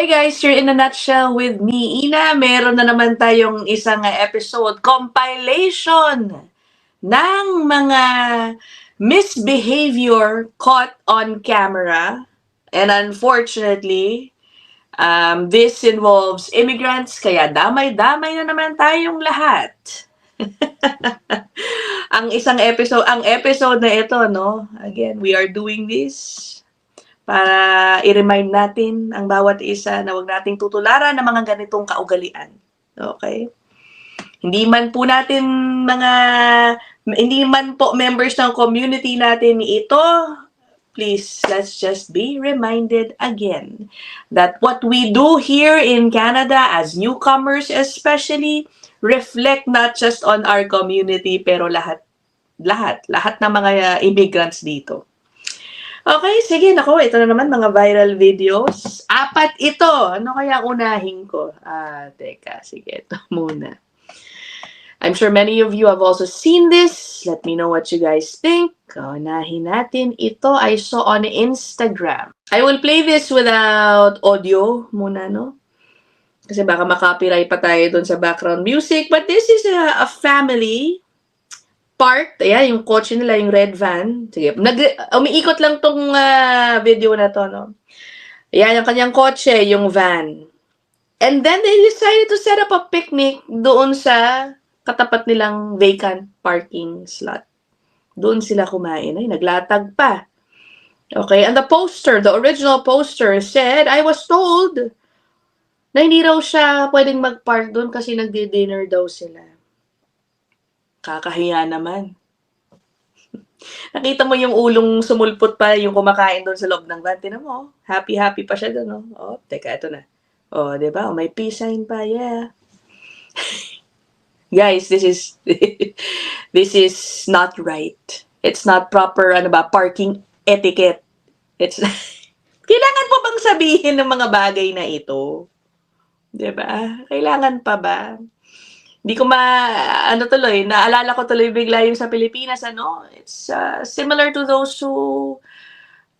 Hey guys, you're in a nutshell with me, Ina. Meron na naman tayong isang episode, compilation ng mga misbehavior caught on camera. And unfortunately, um, this involves immigrants, kaya damay-damay na naman tayong lahat. ang isang episode, ang episode na ito, no? Again, we are doing this para i-remind natin ang bawat isa na huwag nating tutularan ng mga ganitong kaugalian. Okay? Hindi man po natin mga, hindi man po members ng community natin ito, please, let's just be reminded again that what we do here in Canada as newcomers especially reflect not just on our community pero lahat lahat lahat ng mga immigrants dito. Okay, sige, nako, ito na naman mga viral videos. Apat ito. Ano kaya unahin ko? Ah, teka, sige, ito muna. I'm sure many of you have also seen this. Let me know what you guys think. Unahin natin. Ito I saw on Instagram. I will play this without audio muna, no? Kasi baka makopyright pa tayo dun sa background music. But this is a, a family parked, ayan, yung kotse nila, yung red van. Sige, nag, umiikot lang tong ah, video na to, no? Ayan, yung kanyang kotse, yung van. And then they decided to set up a picnic doon sa katapat nilang vacant parking slot. Doon sila kumain. Ay, naglatag pa. Okay, and the poster, the original poster said, I was told na hindi raw siya pwedeng mag-park doon kasi nagdi-dinner daw sila. Kakahiya naman. Nakita mo yung ulong sumulpot pa yung kumakain doon sa loob ng van. Tinan mo, happy-happy pa siya doon. Oh, oh teka, ito na. Oh, di ba? Oh, may peace sign pa, yeah. Guys, this is this is not right. It's not proper ano ba, parking etiquette. It's Kailangan po bang sabihin ng mga bagay na ito? 'Di ba? Kailangan pa ba? Hindi ko ma ano tuloy, naalala ko tuloy bigla yung sa Pilipinas ano, it's uh, similar to those who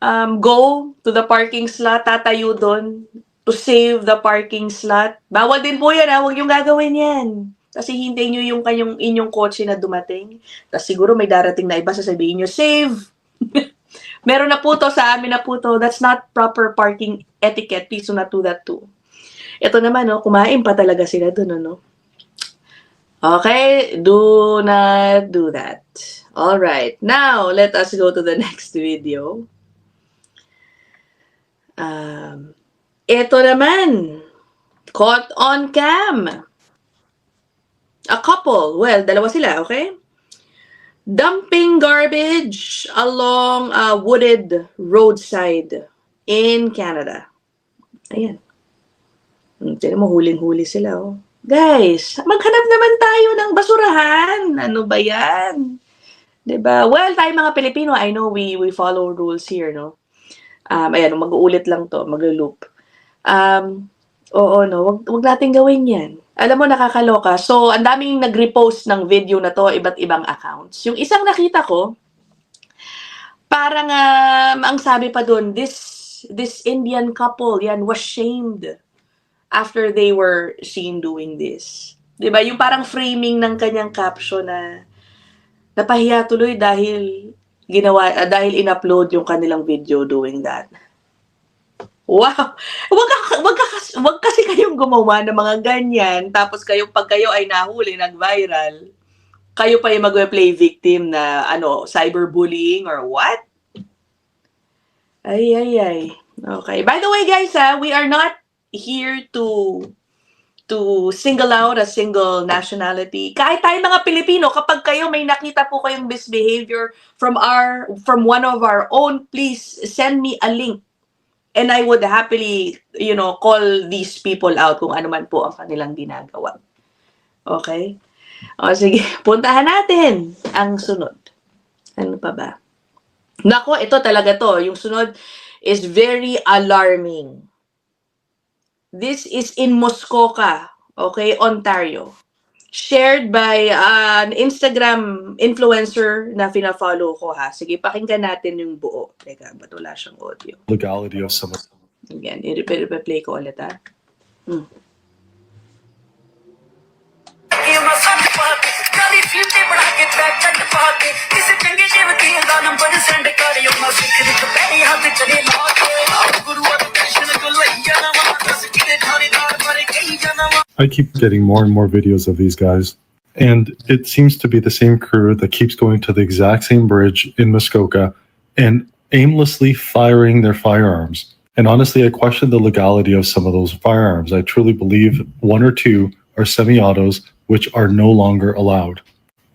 um, go to the parking slot, tatayo doon to save the parking slot. Bawal din po yan, ha? huwag yung gagawin yan. Kasi hintayin nyo yung kanyang inyong kotse na dumating. Tapos siguro may darating na iba, sasabihin nyo, save! Meron na po to, sa amin na po to. That's not proper parking etiquette. Please do not do that too. Ito naman, no, kumain pa talaga sila doon, no? Okay, do not do that. All right. Now, let us go to the next video. Um, ito naman, caught on cam. A couple, well, dalawa sila, okay? Dumping garbage along a wooded roadside in Canada. Ayan. Tignan mo, huling-huli sila, oh. Guys, maghanap naman tayo ng basurahan. Ano ba yan? 'Di ba? Well, tayo mga Pilipino, I know we we follow rules here, no? Um, ayan, mag-uulit lang to, mag-loop. Um, oo, no, wag, wag natin gawin yan. Alam mo, nakakaloka. So, ang daming nag-repost ng video na to, iba't ibang accounts. Yung isang nakita ko, parang um, ang sabi pa doon, this, this Indian couple, yan, was shamed after they were seen doing this. 'Di ba? Yung parang framing ng kanyang caption na napahiya tuloy dahil ginawa ah, dahil in-upload yung kanilang video doing that. Wow! Wag, ka, wag, ka, wag kasi kayong gumawa ng mga ganyan, tapos kayo, pag kayo ay nahuli, nag-viral, kayo pa yung mag-play victim na, ano, cyberbullying or what? Ay, ay, ay. Okay. By the way, guys, ha, we are not here to to single out a single nationality. Kahit tayo mga Pilipino, kapag kayo may nakita po kayong misbehavior from our from one of our own, please send me a link. And I would happily, you know, call these people out kung ano man po ang kanilang ginagawa. Okay? O sige, puntahan natin ang sunod. Ano pa ba? Nako, ito talaga to. Yung sunod is very alarming. This is in Muskoka, okay, Ontario. Shared by uh, an Instagram influencer na fina-follow ko ha. Sige, pakinggan natin yung buo. Teka, ba't wala siyang audio? legality of some of Again, i-replay ko ulit ah. ਕਿ ਮੈਂ ਸੱਟ ਪਾ ਕੇ ਕਾਲੀ ਫਿਲਮ ਤੇ ਬਣਾ ਕੇ ਬੈਕ ਚੱਕ ਪਾ ਕੇ ਕਿਸੇ ਚੰਗੇ ਜਿਹੇ ਵਕੀਲ ਦਾ ਨੰਬਰ ਸੈਂਡ ਕਰਿਓ ਮੈਂ ਸਿੱਖ ਦੀ ਪੈਰੀ ਹੱਥ ਚਲੇ ਲਾ I keep getting more and more videos of these guys. And it seems to be the same crew that keeps going to the exact same bridge in Muskoka and aimlessly firing their firearms. And honestly, I question the legality of some of those firearms. I truly believe one or two are semi autos, which are no longer allowed.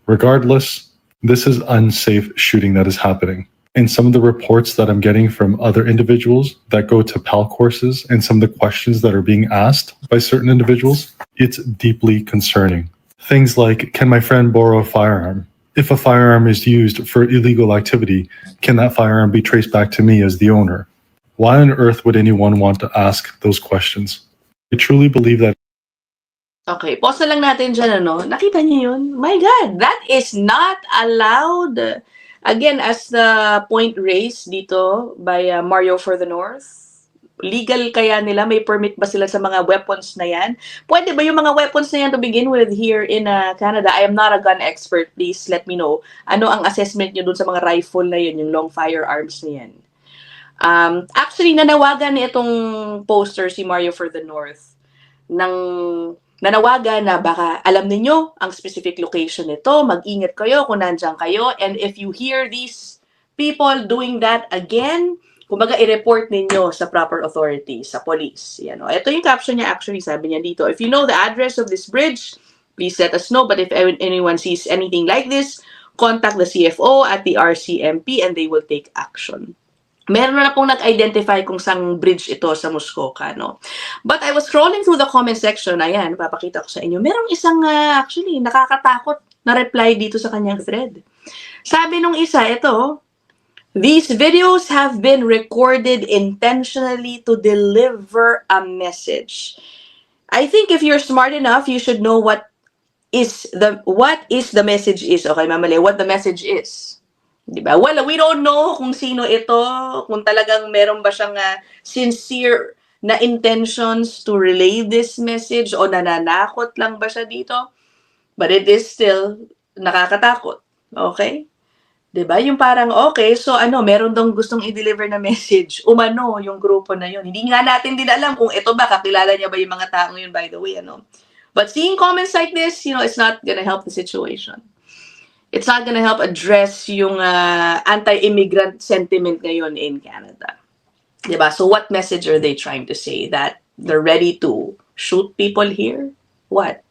Regardless, this is unsafe shooting that is happening. And some of the reports that I'm getting from other individuals that go to PAL courses and some of the questions that are being asked by certain individuals, it's deeply concerning. Things like Can my friend borrow a firearm? If a firearm is used for illegal activity, can that firearm be traced back to me as the owner? Why on earth would anyone want to ask those questions? I truly believe that Okay, pause na lang natin dyan, ano. Nakita niyo yun? My God, that is not allowed. Again, as the point raised dito by uh, Mario for the North, legal kaya nila? May permit ba sila sa mga weapons na yan? Pwede ba yung mga weapons na yan to begin with here in uh, Canada? I am not a gun expert. Please let me know. Ano ang assessment nyo dun sa mga rifle na yun, yung long firearms na yan? Um, actually, nanawagan itong poster si Mario for the North ng nanawagan na baka alam ninyo ang specific location nito, mag-ingat kayo kung nandyan kayo, and if you hear these people doing that again, kumbaga i-report ninyo sa proper authorities, sa police. Yan, o. Ito yung caption niya actually, sabi niya dito, if you know the address of this bridge, please let us know, but if anyone sees anything like this, contact the CFO at the RCMP and they will take action meron na pong nag-identify kung saan bridge ito sa Muskoka, no? But I was scrolling through the comment section, ayan, papakita ko sa inyo. Merong isang, ah, actually, nakakatakot na reply dito sa kanyang thread. Sabi nung isa, ito, These videos have been recorded intentionally to deliver a message. I think if you're smart enough, you should know what is the what is the message is. Okay, mamali, what the message is. Di ba? Well, we don't know kung sino ito, kung talagang meron ba siyang ah, sincere na intentions to relay this message o nananakot lang ba siya dito. But it is still nakakatakot. Okay? 'Di ba? Yung parang okay, so ano, meron dong gustong i-deliver na message. Umano yung grupo na yun. Hindi nga natin din alam kung ito ba kakilala niya ba yung mga taong yun by the way, ano. But seeing comments like this, you know, it's not gonna help the situation it's not gonna help address yung uh, anti-immigrant sentiment ngayon in Canada. Diba? So what message are they trying to say? That they're ready to shoot people here? What?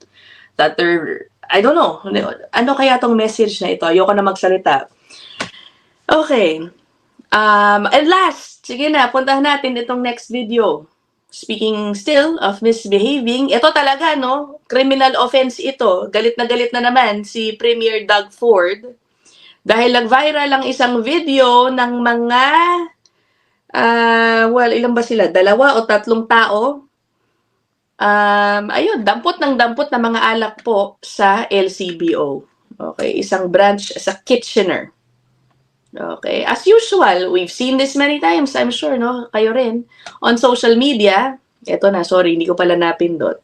That they're, I don't know. Ano kaya tong message na ito? Ayoko na magsalita. Okay. Um, and last, sige na, puntahan natin itong next video. Speaking still of misbehaving, ito talaga, no? Criminal offense ito. Galit na galit na naman si Premier Doug Ford dahil nag-viral ang isang video ng mga, ah, well, ilan ba sila? Dalawa o tatlong tao? Um, ayun, dampot ng dampot na mga alak po sa LCBO. Okay, isang branch sa Kitchener. Okay. As usual, we've seen this many times, I'm sure, no? Kayo rin. On social media, eto na, sorry, hindi ko pala napindot.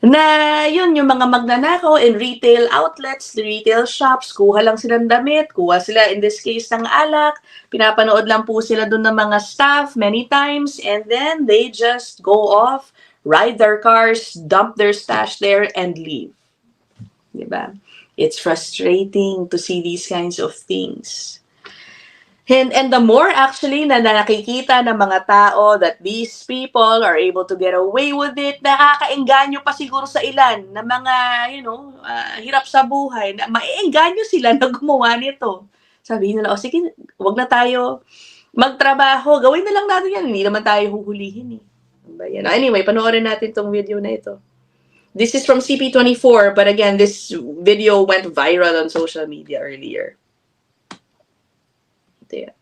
Na yun, yung mga magnanakaw in retail outlets, retail shops, kuha lang silang damit, kuha sila in this case ng alak, pinapanood lang po sila dun ng mga staff many times, and then they just go off, ride their cars, dump their stash there, and leave. Diba? It's frustrating to see these kinds of things. And, and the more actually na nakikita ng mga tao that these people are able to get away with it, nakakaengganyo pa siguro sa ilan na mga, you know, ah, hirap sa buhay, na maiengganyo sila na gumawa nito. Sabihin nila, o sige, wag na tayo magtrabaho, gawin na lang natin yan, hindi naman tayo huhulihin eh. Diba yan? Anyway, panoorin natin tong video na ito. This is from CP24, but again, this video went viral on social media earlier. Ito.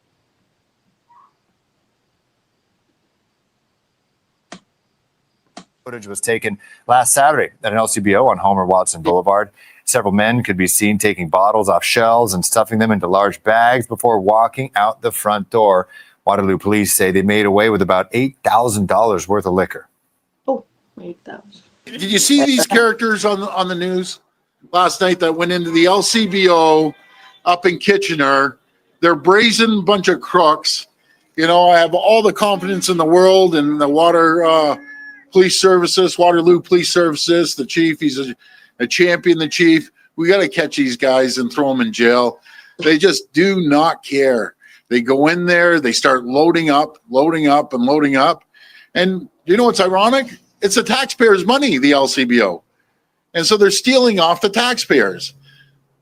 Footage was taken last Saturday at an LCBO on Homer Watson Boulevard. Several men could be seen taking bottles off shelves and stuffing them into large bags before walking out the front door. Waterloo police say they made away with about $8,000 worth of liquor. Oh, Wait, tapos. Did you see these characters on the, on the news last night that went into the LCBO up in Kitchener? They're brazen bunch of crooks. You know, I have all the confidence in the world in the water uh, police services, Waterloo Police Services. The chief, he's a, a champion. The chief. We got to catch these guys and throw them in jail. They just do not care. They go in there, they start loading up, loading up, and loading up. And you know what's ironic? It's the taxpayers' money, the LCBO. And so they're stealing off the taxpayers.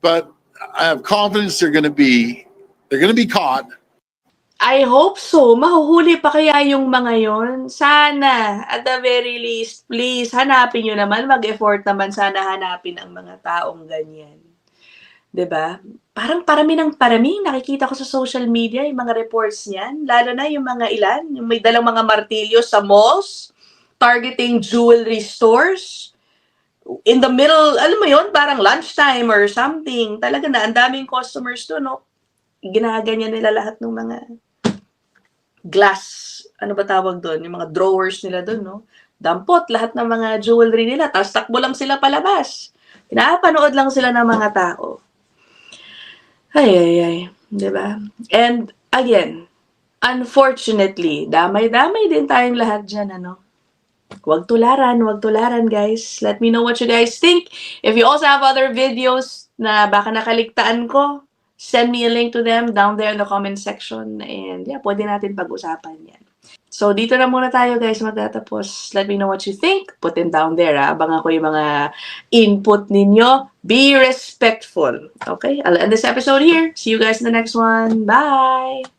But I have confidence they're going to be they're going to be caught. I hope so. Mahuhuli pa kaya yung mga yon? Sana, at the very least, please, hanapin nyo naman, mag-effort naman sana hanapin ang mga taong ganyan. ba? Parang parami ng parami. Nakikita ko sa social media yung mga reports niyan. Lalo na yung mga ilan, yung may dalang mga martilyo sa malls, targeting jewelry stores. In the middle, alam mo yon parang lunchtime or something. Talaga na, ang daming customers to, no? Ginaganyan nila lahat ng mga glass, ano ba tawag doon? Yung mga drawers nila doon, no? Dampot, lahat ng mga jewelry nila. Tapos takbo lang sila palabas. Pinapanood lang sila ng mga tao. Ay, ay, ay. Di ba? And, again, unfortunately, damay-damay din tayong lahat dyan, ano? Huwag tularan, huwag tularan, guys. Let me know what you guys think. If you also have other videos na baka nakaligtaan ko, send me a link to them down there in the comment section. And yeah, pwede natin pag-usapan yan. So, dito na muna tayo guys magtatapos. Let me know what you think. Put them down there. Ah. Abangan ko yung mga input ninyo. Be respectful. Okay? I'll end this episode here. See you guys in the next one. Bye!